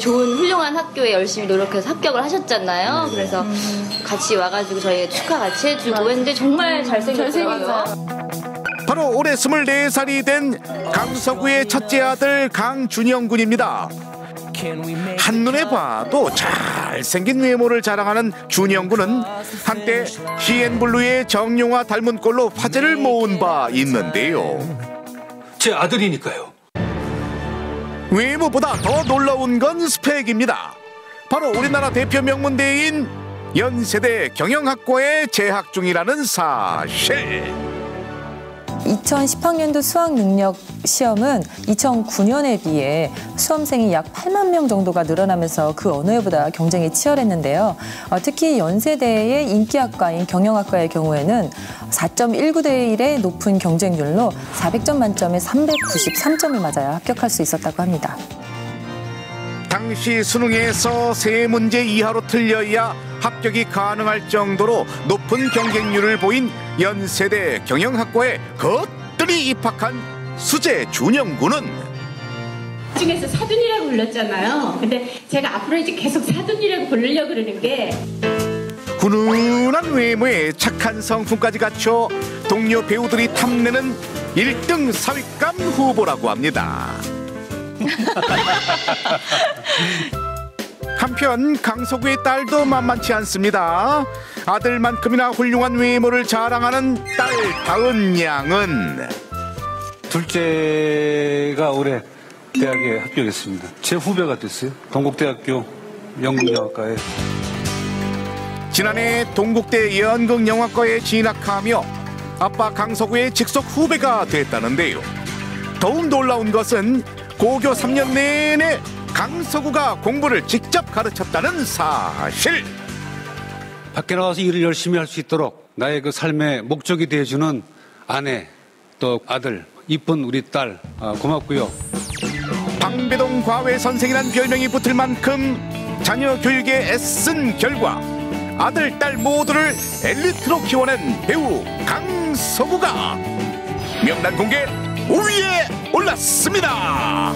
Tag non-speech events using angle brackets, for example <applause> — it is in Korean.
좋은 훌륭한 학교에 열심히 노력해서 합격을 하셨잖아요. 그래서 같이 와가지고 저희 축하 같이 해주고 했는데 정말 잘생겼어요. 바로 올해 24살이 된 강서구의 첫째 아들 강준영 군입니다. 한눈에 봐도 잘생긴 외모를 자랑하는 준영 군은 한때 CN블루의 정용화 닮은 꼴로 화제를 모은 바 있는데요. 제 아들이니까요. 외모보다 더 놀라운 건 스펙입니다. 바로 우리나라 대표 명문대인 연세대 경영학과에 재학 중이라는 사실. 2010학년도 수학 능력 시험은 2009년에 비해 수험생이 약 8만 명 정도가 늘어나면서 그 어느 해보다 경쟁이 치열했는데요. 어, 특히 연세대의 인기학과인 경영학과의 경우에는 4.19대 1의 높은 경쟁률로 400점 만점에 393점을 맞아야 합격할 수 있었다고 합니다. 당시 수능에서 세 문제 이하로 틀려야 합격이 가능할 정도로 높은 경쟁률을 보인 연세대 경영학과에 거뜬히 입학한 수재 준영군은 중에서 사돈이라고 불렀잖아요. 근데 제가 앞으로 이제 계속 사돈이라고 부르려고 그러는 게 훈훈한 외모에 착한 성품까지 갖춰 동료 배우들이 탐내는 1등 사윗감 후보라고 합니다. <laughs> 한편 강서구의 딸도 만만치 않습니다. 아들만큼이나 훌륭한 외모를 자랑하는 딸 다은 양은 둘째가 올해 대학에 합격했습니다. 제 후배가 됐어요. 동국대학교 연극영화과에 지난해 동국대 연극영화과에 진학하며 아빠 강서구의 직속 후배가 됐다는데요. 더욱 놀라운 것은 고교 3년 내내 강서구가 공부를 직접 가르쳤다는 사실. 밖에 나가서 일을 열심히 할 수 있도록 나의 그 삶의 목적이 되어주는 아내 또 아들 이쁜 우리 딸 아, 고맙고요. 방배동 과외 선생이란 별명이 붙을 만큼 자녀 교육에 애쓴 결과 아들, 딸 모두를 엘리트로 키워낸 배우 강서구가 명단 공개 5위에 올랐습니다.